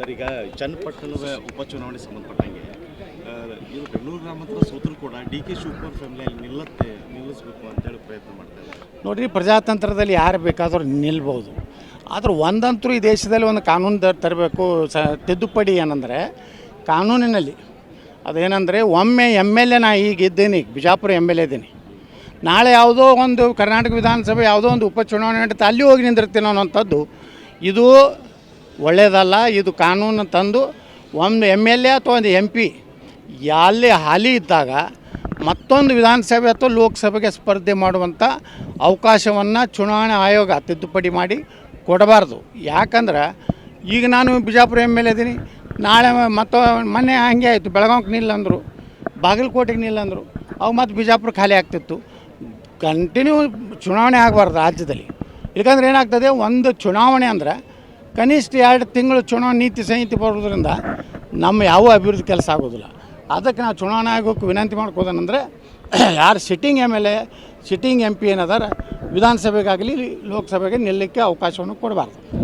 Sir, ಈಗ ಚನ್ನಪಟ್ಟಣದ ಉಪಚುನಾವಣೆ ಸಂಬಂಧಪಟ್ಟಂಗೆ ಇದು ಬೆಂಗಳೂರು ಗ್ರಾಮಾಂತರ ಸೋತರು ಕೂಡ ಡಿ ಕೆ ಶಿವಕುಮಾರ್ ಫ್ಯಾಮಿಲಿಯಲ್ಲಿ ನಿಲ್ಲತ್ತೆ, ನಿಲ್ಲಿಸ್ಬೇಕು ಅಂತೇಳಿ ಪ್ರಯತ್ನ ಮಾಡ್ತಾರೆ ನೋಡಿರಿ, ಪ್ರಜಾತಂತ್ರದಲ್ಲಿ ಯಾರು ಬೇಕಾದರೂ ನಿಲ್ಬೋದು. ಆದ್ರೆ ಒಂದಂತರೂ ಈ ದೇಶದಲ್ಲಿ ಒಂದು ಕಾನೂನು ತರಬೇಕು, ಸ, ತಿದ್ದುಪಡಿ ಏನಂದರೆ, ಕಾನೂನಿನಲ್ಲಿ. ಅದೇನೆಂದರೆ, ಒಮ್ಮೆ ಎಂ ಎಲ್ ಎ ನಾ ಈಗ ಇದ್ದೀನಿ ಬಿಜಾಪುರ ಎಂ ಎಲ್ ಎ ಇದ್ದೀನಿ. ನಾಳೆ ಯಾವುದೋ ಒಂದು ಕರ್ನಾಟಕ ವಿಧಾನಸಭೆ ಯಾವುದೋ ಒಂದು ಉಪಚುನಾವಣೆ ನಡೀತಾ ಅಲ್ಲಿ ಹೋಗಿ ನಿಂದಿರ್ತೀನಿ ಅನ್ನೋಂಥದ್ದು, ಇದು ಒಳ್ಳೆಯದಲ್ಲ ಇದು ಕಾನೂನು ತಂದು ಒಂದು ಎಂ ಎಲ್ ಎ ಅಥವಾ ಒಂದು ಎಂ ಪಿ ಅಲ್ಲಿ ಹಾಲಿ ಇದ್ದಾಗ ಮತ್ತೊಂದು ವಿಧಾನಸಭೆ ಅಥವಾ ಲೋಕಸಭೆಗೆ ಸ್ಪರ್ಧೆ ಮಾಡುವಂಥ ಅವಕಾಶವನ್ನು ಚುನಾವಣಾ ಆಯೋಗ ತಿದ್ದುಪಡಿ ಮಾಡಿ ಕೊಡಬಾರ್ದು. ಯಾಕಂದ್ರೆ ಈಗ ನಾನು ಬಿಜಾಪುರ ಎಂ ಎಲ್ ಎ ಇದ್ದೀನಿ. ನಾಳೆ ಮತ್ತು ಮೊನ್ನೆ ಹಂಗೆ ಆಯಿತು. ಬೆಳಗಾವಿಗೆ ನಿಲ್ಲಂದರು. ಬಾಗಲಕೋಟೆಗೆ ನಿಲ್ಲಂದರು. ಅವು ಮತ್ತು ಬಿಜಾಪುರ ಖಾಲಿ ಆಗ್ತಿತ್ತು. ಕಂಟಿನ್ಯೂ ಚುನಾವಣೆ ಆಗಬಾರ್ದು ರಾಜ್ಯದಲ್ಲಿ. ಯಾಕಂದ್ರೆ ಏನಾಗ್ತದೆ, ಒಂದು ಚುನಾವಣೆ ಅಂದ್ರೆ ಕನಿಷ್ಠ ಎರಡು ತಿಂಗಳು ಚುನಾವಣೆ ನೀತಿ ಸಂಹಿತೆ ಬರೋದ್ರಿಂದ ನಮ್ಮ ಯಾವ ಅಭಿವೃದ್ಧಿ ಕೆಲಸ ಆಗೋದಿಲ್ಲ. ಅದಕ್ಕೆ ನಾವು ಚುನಾವಣಾ ಆಗೋಕ್ಕೆ ವಿನಂತಿ ಮಾಡ್ಕೋದೇನೆಂದರೆ, ಯಾರು sitting M L A sitting M P ಏನದಾರ ವಿಧಾನಸಭೆಗಾಗಲಿ, ಲೋಕಸಭೆಗೆ ನಿಲ್ಲಕ್ಕೆ ಅವಕಾಶವನ್ನು ಕೊಡಬಾರ್ದು.